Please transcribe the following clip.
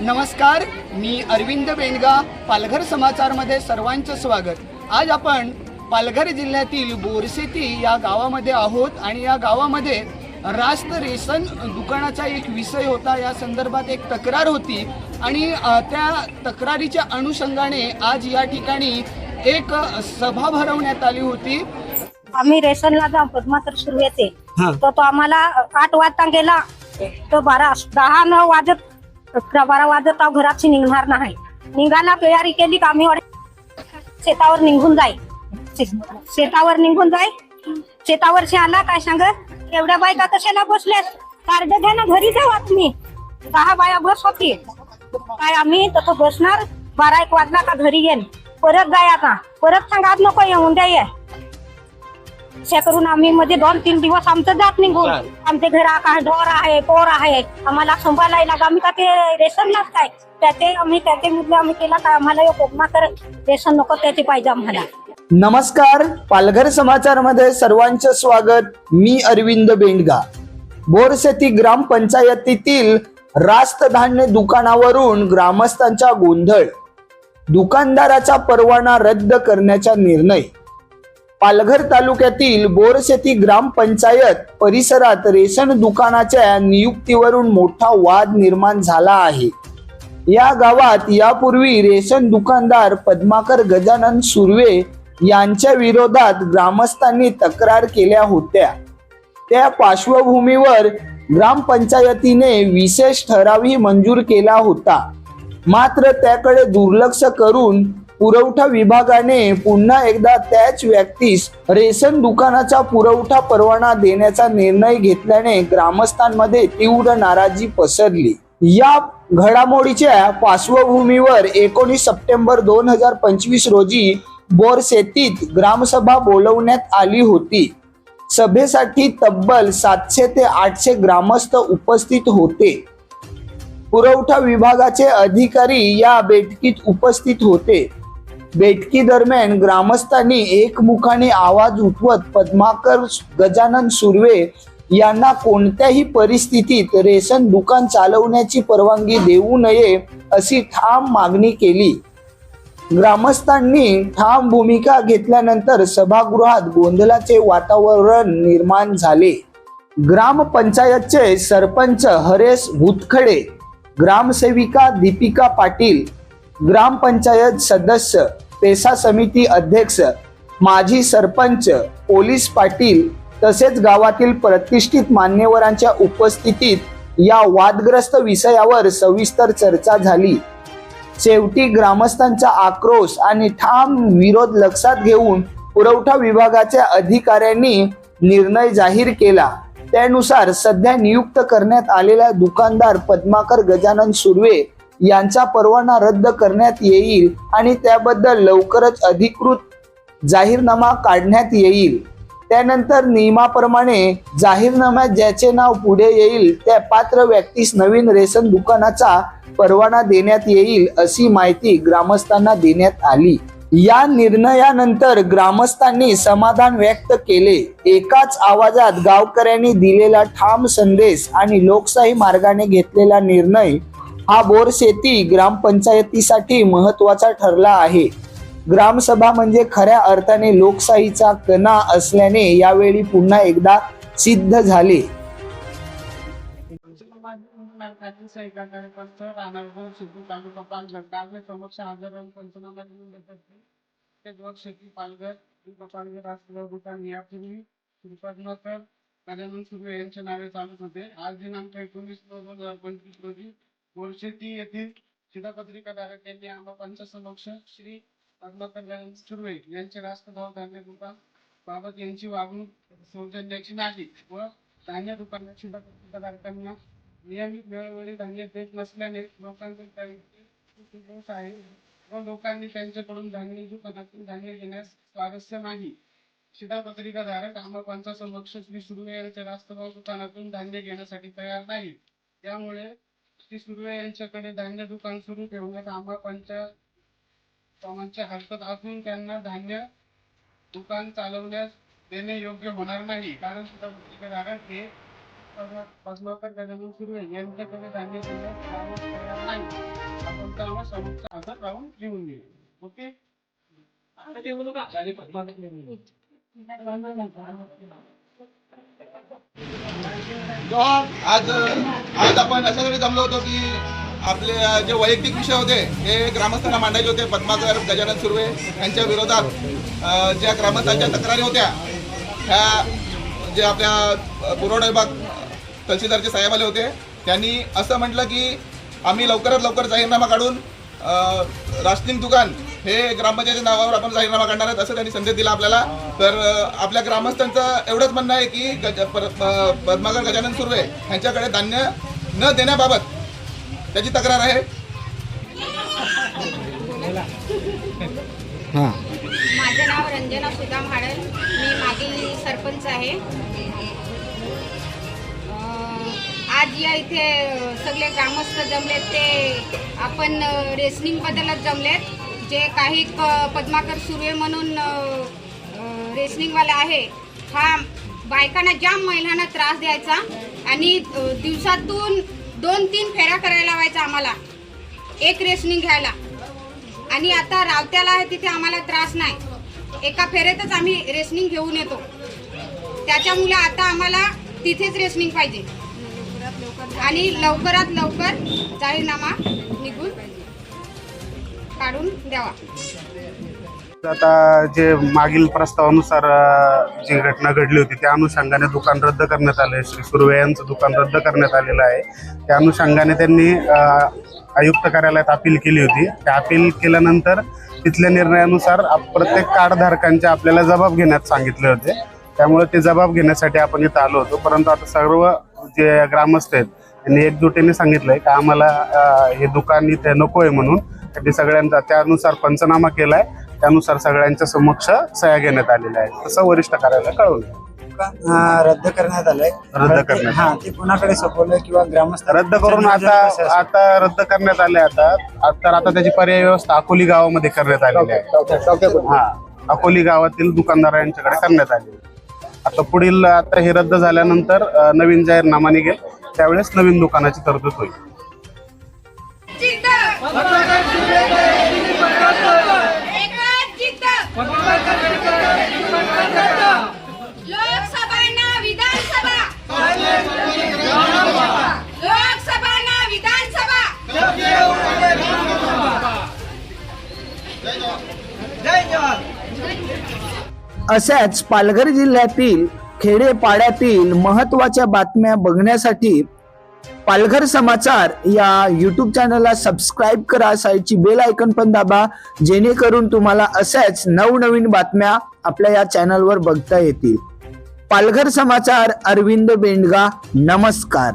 नमस्कार मी अरविंद बेंडगा पालघर समाचारमध्ये सर्वांचं स्वागत. आज आपण पालघर जिल्ह्यातील बोरसेती या गावामध्ये आहोत आणि या गावामध्ये रास्त रेशन दुकानाचा एक विषय होता. या संदर्भात एक तक्रार होती आणि त्या तक्रारीच्या अनुषंगाने आज या ठिकाणी एक सभा भरवण्यात आली होती. आम्ही रेशनला जाऊ पद्माकर सुरू येते. तर तो आम्हाला आठ वाजता गेला. तर बारा दहा न वाजत अकरा बारा वाजत आव घराची निघणार नाही. निघायला तयारी केली का आम्ही शेतावर निघून जाई. शेतावर निघून जाई. शेतावरशी आला काय सांग? एवढ्या बायका कशाला बसल्यास कार्ड घ्या ना घरी जाऊ तुम्ही दहा बाया बस होती. काय आम्ही? तसं बसणार. बारा एक वाजला का घरी येईन. परत जाय आता. परत सांगा नको येऊन द्या अशा करून आम्ही मध्ये दोन तीन दिवस आमचं जात निघून. आमचे घरा काय ढोर आहे पोर आहे आम्हाला सांभाळायला लाग आम्ही का ते रेशन काय त्याचे आम्ही त्याचे मुद्दे आम्ही केला काय आम्हाला एक उपमा कर रेशन नको त्याचे पाहिजे आम्हाला. नमस्कार. पालघर समाचारमध्ये सर्वांचं स्वागत. मी अरविंद बेंडगा. बोरसेती ग्रामपंचायतीतील रास्त धान्य दुकानावरून ग्रामस्थांचा गोंधळ. दुकानदाराचा परवाना रद्द करण्याचा निर्णय. पालघर तालुक्यातील बोरशेती ग्रामपंचायत परिसरात रेशन दुकानाच्या नियुक्तीवरून मोठा वाद निर्माण झाला आहे. या गावात यापूर्वी रेशन दुकानदार पद्माकर गजानन सुर्वे यांच्या विरोधात ग्रामस्थांनी तक्रार केल्या होत्या. त्या पार्श्वभूमीवर ग्रामपंचायतीने विशेष ठरावही मंजूर केला होता. मात्र त्याकडे दुर्लक्ष करून पुरवठा विभागाने पुन्हा एकदा त्याच व्यक्तीस रेशन दुकानाचा पुरवठा परवाना देण्याचा निर्णय घेतल्याने ग्रामस्थांमध्ये तीव्र नाराजी पसरली. या घडामोडीच्या पार्श्वभूमीवर एकोणीस सप्टेंबर दोन हजार पंचवीस रोजी बोरसेतीत ग्रामसभा बोलवण्यात आली होती. सभेसाठी तब्बल सातशे ते आठशे ग्रामस्थ उपस्थित होते. पुरवठा विभागाचे अधिकारी या बैठकीत उपस्थित होते. बैठकी दरम्यान ग्रामस्थांनी एकमुखाने आवाज उठवत पद्माकर गजानन सुर्वे यांना कोणत्याही परिस्थितीत रेशन दुकान चालवण्याची परवानगी देऊ नये अशी ठाम मागणी केली. ग्रामस्थांनी ठाम भूमिका घेतल्यानंतर सभागृहात गोंधळाचे वातावरण निर्माण झाले. ग्रामपंचायतचे सरपंच हरेश भूतखडे ग्रामसेविका दीपिका पाटील ग्रामपंचायत सदस्य पेसा समिती अध्यक्ष माजी सरपंच पोलीस पाटील तसेच गावातील प्रतिष्ठित मान्यवरांच्या उपस्थितीत या वादग्रस्त विषयावर सविस्तर चर्चा झाली. शेवटी ग्रामस्थांचा आक्रोश आणि ठाम विरोध लक्षात घेऊन पुरवठा विभागाच्या अधिकाऱ्यांनी निर्णय जाहीर केला. त्यानुसार सध्या नियुक्त करण्यात आलेला दुकानदार पद्माकर गजानन सुर्वे यांचा परवाना रद्द करण्यात येईल आणि त्याबद्दल लवकरच अधिकृत जाहीरनामा काढण्यात येईल. त्यानंतर नियमाप्रमाणे जाहीरनाम्यात ज्याचे नाव पुढे येईल त्या पात्र व्यक्तीस नवीन रेशन दुकानाचा परवाना देण्यात येईल अशी माहिती ग्रामस्थांना देण्यात आली. या निर्णयानंतर ग्रामस्थांनी समाधान व्यक्त केले. एकाच आवाजात गावकऱ्यांनी दिलेला ठाम संदेश आणि लोकशाही मार्गाने घेतलेला निर्णय हा बोर शेती ग्रामपंचायतीसाठी महत्त्वाचा ठरला आहे. ग्रामसभा म्हणजे खऱ्या अर्थाने लोकशाहीचा कणा असल्याने यावेळी पुन्हा एकदा सिद्ध झाले. यांच्या नावे चालत होते आज दिनांक एकोणीस नऊ दोन हजार पंचवीस रोजी बोरशेती येथील शिधापत्रिका धारक यांनी आम्हा समक्ष श्री पद्मकल्याण सुर्वे यांचे राष्ट्रभाव धान्य दुकान बाबत यांची वागणूक सौजन्याची नाही व धान्य दुकानात शिधापत्रिका धारकांना नियमित वेळोवेळी धान्य देत नसल्याने लोकांचे आहे व लोकांनी त्यांच्याकडून धान्य दुकानातून धान्य घेण्यास स्वारस्य नाही. शिधापत्रिका धारक आम्हा समक्ष श्री सुर्वे यांच्या राष्ट्रभाव दुकानातून धान्य घेण्यासाठी तयार नाही. त्यामुळे श्री सुर्वे यांच्याकडे धान्य दुकान सुरू ठेवण्यात आम्हा पंचायत हरकत असून त्यांना धान्य दुकान चालवण्यास देणे योग्य होणार नाही. कारण शिधापत्रिका हे पद्माकर गजानन सुर्वे यांच्याकडे धान्य देण्यास तयार नाही. समोरचा हातात राहून लिहून घे ओके? आज आज आपण अशासाठी जमलो होतो की आपले जे वैयक्तिक विषय होते हे ग्रामस्थांना मांडायचे होते. पद्माकर गजानन सुर्वे यांच्या विरोधात ज्या ग्रामस्थांच्या तक्रारी होत्या ह्या जे आपल्या पुरवठा विभाग तहसीलदारचे साहेब आले होते त्यांनी असं म्हटलं की आम्ही लवकरात लवकर जाहीरनामा काढून अ, राशनिंग दुकान हे ग्रामपंचायतीच्या नावावर आपण जाहीरनामा काढणार आहेत असं त्यांनी संदेश दिला आपल्याला. तर आपल्या ग्रामस्थांचं एवढंच म्हणणं आहे की गज पद्माकर गजानन सुर्वे यांच्याकडे धान्य न देण्याबाबत त्याची तक्रार आहे. माझं नाव रंजना सुदाम हाडल. मी मागील सरपंच आहे. आज या इथे सगळे ग्रामस्थ जमलेत ते आपण अं, रेसलिंगबद्दलच जमलेत. जे काही क- पद्माकर सुर्वे म्हणून अं, रेसलिंगवाला आहे हा बायकांना ज्या महिलांना त्रास द्यायचा आणि दिवसातून दोन तीन फेऱ्या करायला लावायचा आम्हाला एक रेसलिंग घ्यायला. आणि आता रावत्याला आहे तिथे आम्हाला त्रास नाही. एका फेरेतच आम्ही रेसनिंग घेऊन येतो. त्याच्यामुळे आता आम्हाला तिथेच रेसनिंग पाहिजे. आणि लवकरात लवकर जाहीरनामा काढून द्यावा. आता जे मागील प्रस्तावानुसार जी घटना घडली होती त्या अनुषंगाने दुकान रद्द करण्यात आले. श्री सुर्वे यांचं दुकान रद्द करण्यात आलेलं आहे. त्या अनुषंगाने त्यांनी आयुक्त कार्यालयात अपील केली होती. त्या अपील केल्यानंतर तिथल्या निर्णयानुसार प्रत्येक कार्डधारकांचे आपल्याला जबाब घेण्यात सांगितले होते. त्यामुळे ते जबाब घेण्यासाठी आपण इथं आलो होतो. परंतु आता सर्व जे ग्रामस्थ आहेत त्यांनी एकजुटीने सांगितलंय की आम्हाला हे दुकान इथे नको आहे म्हणून त्यांनी सगळ्यांचा त्यानुसार पंचनामा केलाय. त्यानुसार सगळ्यांच्या समक्ष सह्या घेण्यात आलेल्या आहेत. तसं वरिष्ठ कार्यालय कळवलं हा, रद्द करण्यात आलंय? रद्द करण्यात हा ते कुणाकडे सोपवलं किंवा ग्रामस्थ रद्द करून आता आता रद्द करण्यात आले आता. तर आता त्याची पर्याय व्यवस्था अकोली गावामध्ये करण्यात आलेली आहे. हा. अकोली गावातील दुकानदारांच्याकडे करण्यात आली आता पुढील आता हे रद्द झाल्यानंतर अ, नवीन जाहीरनामा निघेल. त्यावेळेस नवीन दुकानाची तरतूद होईल. अशाच पालघर जिल्ह्यातील खेडेपाड्यातील महत्त्वाच्या बातम्या बघण्यासाठी पालघर समाचार या युट्यूब चॅनलला सबस्क्राईब करा. साईडची बेल आयकन पण दाबा जेणेकरून तुम्हाला अशाच नवनवीन बातम्या आपल्या या चॅनलवर बघता येतील. पालघर समाचार अरविंद बेंडगा नमस्कार.